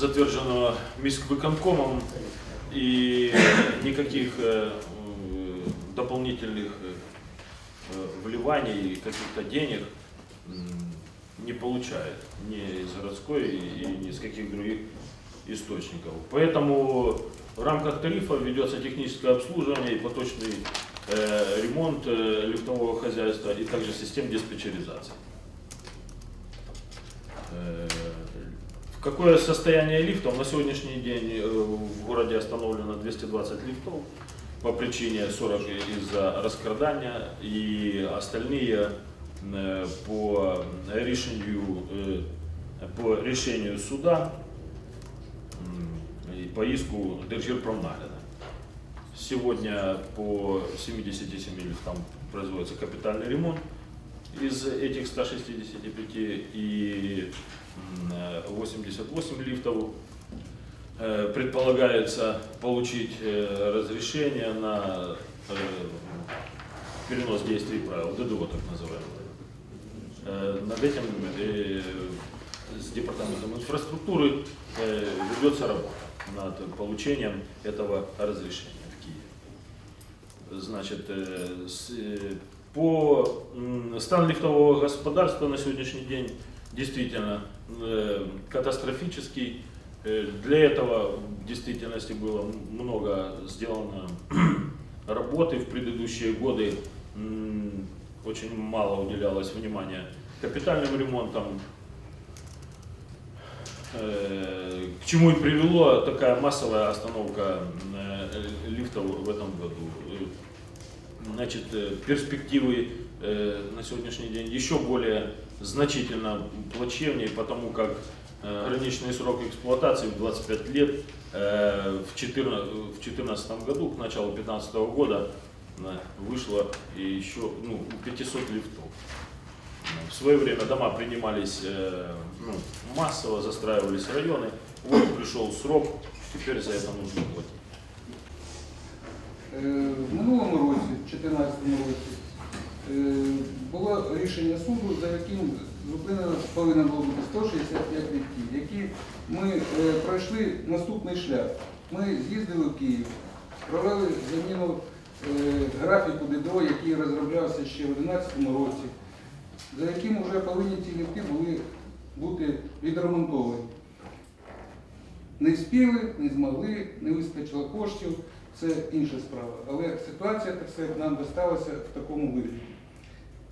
затвердженного міськвиконкомом и никаких э, м, дополнительных э, э, вливаний, каких-то денег не получает ни из городской и ни из каких других источников. Поэтому в рамках тарифа ведется техническое обслуживание и поточный э, ремонт э, лифтового хозяйства и также систем диспетчеризации. Э, какое состояние лифтов? На сегодняшний день э, в городе остановлено 220 лифтов по причине 40 из-за раскрадания и остальные э, по решению, э, по решению суда и по иску Держирпромнагляда. Сегодня по 77 лифтам производится капитальный ремонт из этих 165 и 88 лифтов э, предполагается получить э, разрешение на э, перенос действий правил, ДДО так называемое. Над этим с Департаментом инфраструктуры ведется работа над получением этого разрешения в Киеве. Значит, по стан лифтового господарства на сегодняшний день действительно э, катастрофический. Э, Для этого в действительности было много сделано работы в предыдущие годы. Очень мало уделялось внимания капитальным ремонтам. Э, К чему и привело такая массовая остановка э, лифтов в этом году. Э, Значит, э, перспективы э, на сегодняшний день еще более значительно плачевнее, потому как э, граничный срок эксплуатации в 25 лет э, в 2014 году, к началу 2015 года, э, вышло еще ну, 500 лифтов. В свое время дома принимались э, ну, массово, застраивались районы. Вот пришел срок, теперь за это нужно платить. Рішення суду, за яким зупинено повинно було бути 165 ліфтів, які ми е, пройшли наступний шлях. Ми з'їздили в Київ, провели заміну е, графіку ДДО, який розроблявся ще в 2011 році, за яким вже повинні ці ліфти були бути відремонтовані. Не вспіли, не змогли, не вистачило коштів, це інша справа. Але ситуація, так сказати, нам досталася в такому вигляді.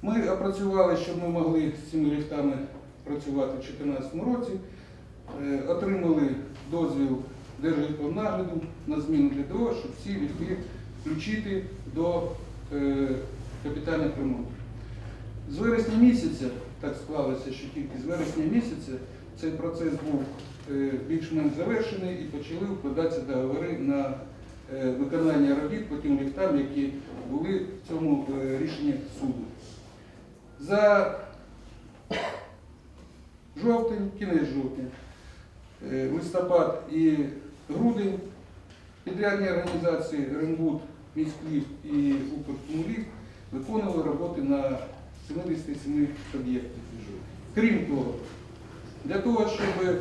Ми опрацювали, щоб ми могли з цими ліфтами працювати в 2014 році, Е, отримали дозвіл Держгеокомнагляду на зміну ДДО, щоб ці ліфти включити до е, капітальних ремонтів. З вересня місяця, так склалося, що тільки з вересня місяця цей процес був е, більш-менш завершений і почали вкладатися договори на виконання робіт по тим ліфтам, які були в цьому рішенні суду. За жовтень, кінець жовтня, е, листопад і грудень підрядні організації Ренбуд, Міськліфт і Укркомліфт виконували роботи на 77 об'єктах. Крім того, для того, щоб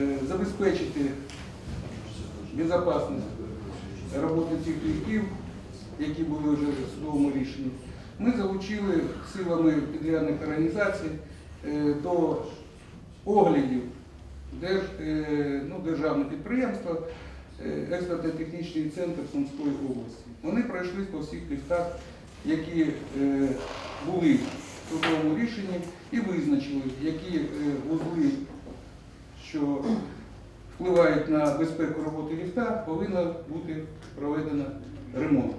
е, забезпечити безпечність роботи цих ліфтів, які були вже в судовому рішенні, ми залучили силами підрядних організацій е, до оглядів е, ну, державного підприємства е, експертно-технічний центр Сумської області. Вони пройшли по всіх ліфтах, які були в судовому рішенні, і визначили, які вузли, що впливають на безпеку роботи ліфта, повинно бути проведено ремонт.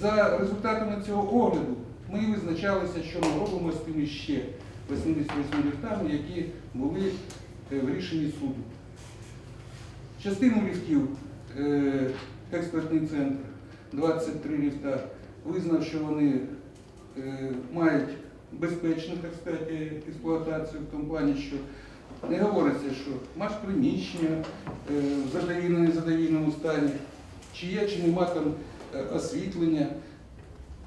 За результатами цього огляду ми визначалися, що ми робимо з тими ще 88 ліфтами, які були е, в рішенні суду. Частину ліфтів е, експертний центр, 23 ліфта, визнав, що вони е, мають безпечну так сказати, експлуатацію в тому плані, що не говориться, що маш приміщення в задовільному стані, чи є, чи нема там освітлення.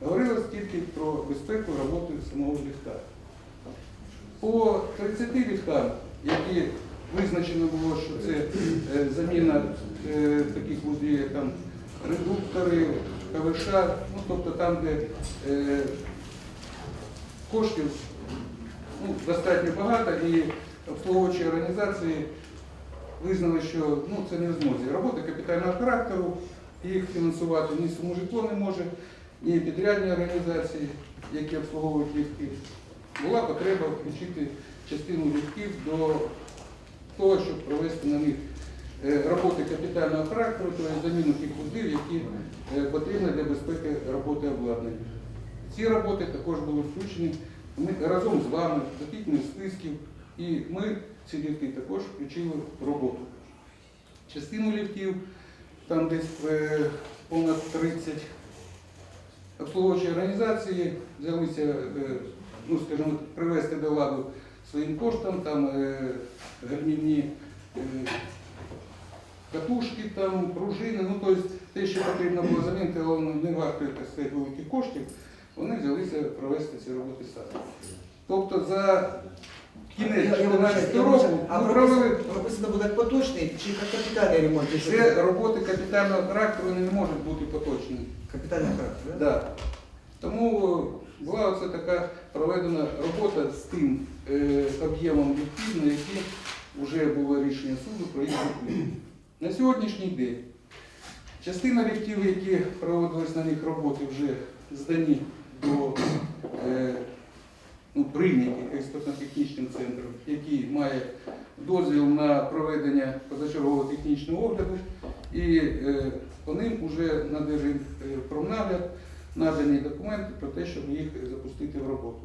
Говорилось тільки про безпеку роботи самого ліфта. По 30 ліфтам, які визначено було, що це е, заміна е, таких вузлів, як там редуктори, КВШ, ну тобто там, де е, коштів ну, достатньо багато і обслуговуючі організації визнали, що ну, це не в змозі. Роботи капітального характеру, їх фінансувати ні саможитло не може, ні підрядні організації, які обслуговують ліфти. Була потреба включити частину ліфтів до того, щоб провести на них е, роботи капітального характеру, тобто заміну тих вузлів, які е, потрібні для безпеки роботи обладнання. Ці роботи також були включені ми разом з вами, з закріплених списків, і ми ці ліфти також включили роботу. Частину ліфтів, там десь е, понад 30 обслуговуючі організації взялися, е, ну скажімо, привести до ладу своїм коштом, там е, гальмівні катушки, там, пружини, ну тобто те, що потрібно було замінити, але не варто сказати, великих коштів, вони взялися провести ці роботи самі. Тобто за кінець Я- я 2014 вибачаю, я року вибачаю. А провели прописано буде поточний чи капітальний ремонт? Чи що це роботи капітального характеру, не можуть бути поточні. Капітальний характер, да? Да. Тому була оце така проведена робота з тим е, об'ємом на які вже було рішення суду про їх закупівлю. На сьогоднішній день частина ліфтів, які проводились на них роботи, вже здані до е, ну, прийняті експертно-технічним центром, який має дозвіл на проведення позачергового технічного огляду, і е, по ним вже на Держпромнагляд надані документи про те, щоб їх запустити в роботу.